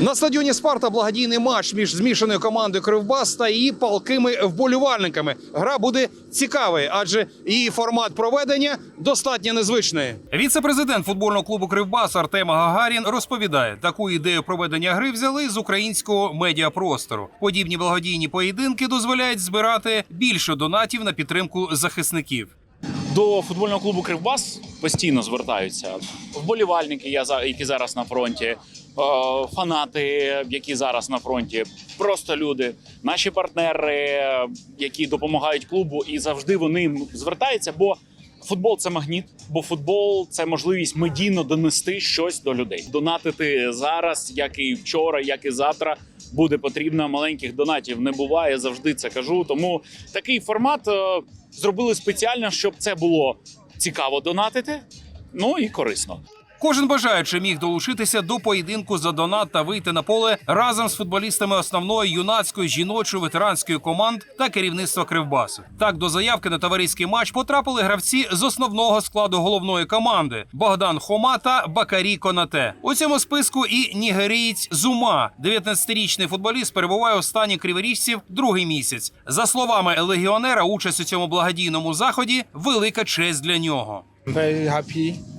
На стадіоні Спарта благодійний матч між змішаною командою Кривбас та її палкими вболівальниками. Гра буде цікавою, адже її формат проведення достатньо незвичний. Віце-президент футбольного клубу Кривбас Артем Гагарін розповідає, таку ідею проведення гри взяли з українського медіапростору. Подібні благодійні поєдинки дозволяють збирати більше донатів на підтримку захисників. До футбольного клубу Кривбас постійно звертаються вболівальники, я за- які зараз на фронті, фанати, які зараз на фронті, просто люди, наші партнери, е, які допомагають клубу, і завжди вони звертаються. Бо футбол це магніт, бо футбол це можливість медійно донести щось до людей. Донатити зараз, як і вчора, як і завтра. Буде потрібно маленьких донатів. Не буває завжди це кажу. Тому такий формат е, зробили спеціально, щоб це було цікаво донатити. Ну і корисно. Кожен бажаючий міг долучитися до поєдинку за донат та вийти на поле разом з футболістами основної юнацької жіночої ветеранської команд та керівництва Кривбасу. Так до заявки на товариський матч потрапили гравці з основного складу головної команди Богдан Хома та Бакарі Конате. У цьому списку і нігерієць Зума, 19-річний футболіст, перебуває у стані криворіжців другий місяць. За словами легіонера, участь у цьому благодійному заході велика честь для нього. Very happy.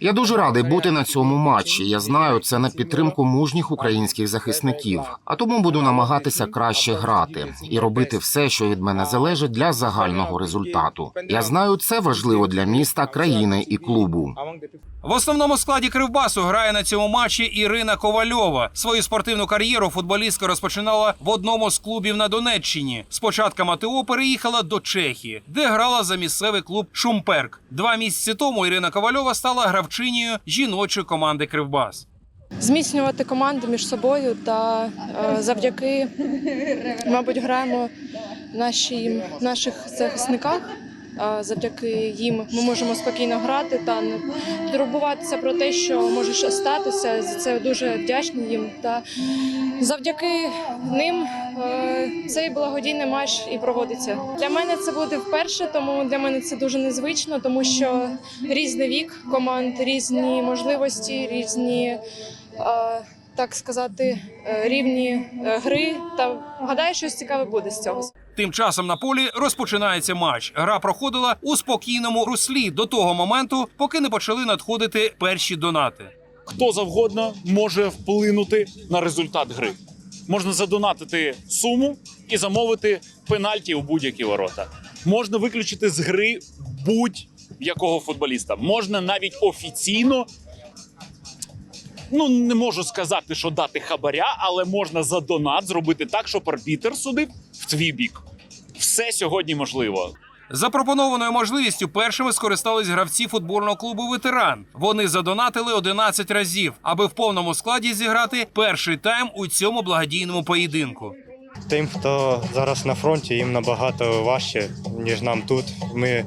Я дуже радий бути на цьому матчі. Я знаю, це на підтримку мужніх українських захисників. А тому буду намагатися краще грати і робити все, що від мене залежить для загального результату. Я знаю, це важливо для міста, країни і клубу. В основному складі Кривбасу грає на цьому матчі Ірина Ковальова. Свою спортивну кар'єру футболістка розпочинала в одному з клубів на Донеччині. Спочатку МАТО переїхала до Чехії, де грала за місцевий клуб Шумперк. Два місяці тому Ірина Ковальова стала гравчинею жіночої команди Кривбас. зміцнювати команду між собою та е, завдяки, мабуть, граємо нашій, наших захисниках. Завдяки їм ми можемо спокійно грати та не турбуватися про те, що може статися. За це дуже вдячні їм. Та завдяки ним е, цей благодійний матч і проводиться. Для мене це буде вперше, тому для мене це дуже незвично, тому що різний вік команд, різні можливості, різні е, так сказати, е, рівні гри. Та гадаю, щось цікаве буде з цього. Тим часом на полі розпочинається матч. Гра проходила у спокійному руслі до того моменту, поки не почали надходити перші донати. Хто завгодно може вплинути на результат гри. Можна задонатити суму і замовити пенальті у будь-які ворота. Можна виключити з гри будь-якого футболіста. Можна навіть офіційно. Ну, не можу сказати, що дати хабаря, але можна за донат зробити так, щоб арбітер судив в твій бік. Все сьогодні можливо. Запропонованою можливістю першими скористались гравці футбольного клубу Ветеран. Вони задонатили 11 разів, аби в повному складі зіграти перший тайм у цьому благодійному поєдинку. Тим, хто зараз на фронті, їм набагато важче, ніж нам тут. Ми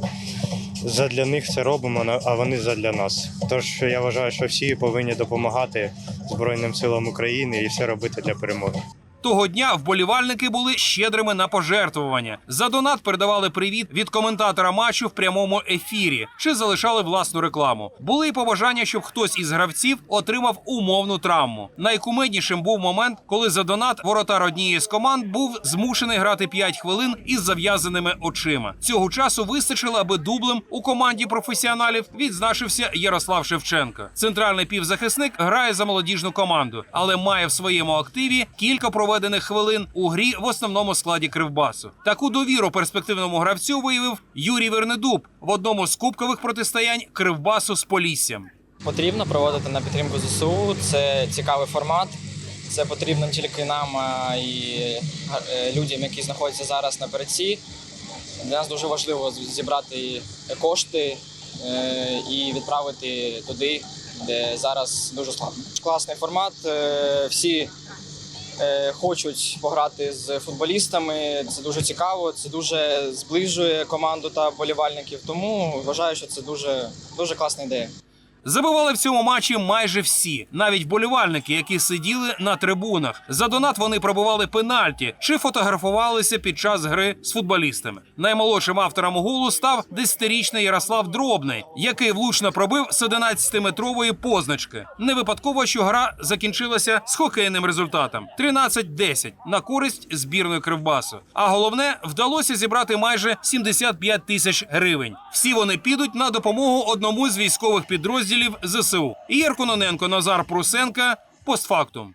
задля них це робимо, а вони задля нас. Тож я вважаю, що всі повинні допомагати Збройним силам України і все робити для перемоги. Того дня вболівальники були щедрими на пожертвування. За донат передавали привіт від коментатора матчу в прямому ефірі чи залишали власну рекламу. Були й побажання, щоб хтось із гравців отримав умовну травму. Найкумеднішим був момент, коли за донат воротар однієї з команд був змушений грати 5 хвилин із зав'язаними очима. Цього часу вистачило, аби дублем у команді професіоналів відзначився Ярослав Шевченко. Центральний півзахисник грає за молодіжну команду, але має в своєму активі кілька проведених хвилин у грі в основному складі Кривбасу. Таку довіру перспективному гравцю виявив Юрій Вернедуб в одному з кубкових протистоянь Кривбасу з Поліссям. потрібно проводити на підтримку ЗСУ. Це цікавий формат. Це потрібно не тільки нам, і е, людям, які знаходяться зараз на передці. Для нас дуже важливо зібрати кошти е, і відправити туди, де зараз дуже складно. Класний формат. е, Всі хочуть пограти з футболістами. Це дуже цікаво. Це дуже зближує команду та болівальників. Тому вважаю, що це дуже, дуже класна ідея. Забивали в цьому матчі майже всі, навіть вболівальники, які сиділи на трибунах. За донат вони пробували пенальті чи фотографувалися під час гри з футболістами. Наймолодшим автором голу став 10-річний Ярослав Дробний, який влучно пробив з 11-метрової позначки. Не випадково, що гра закінчилася з хокейним результатом 13-10 на користь збірної Кривбасу. А головне, вдалося зібрати майже 75 тисяч гривень. Всі вони підуть на допомогу одному з військових підрозділів ЗСУ. І Кононенко, Назар Прусенка. Постфактум.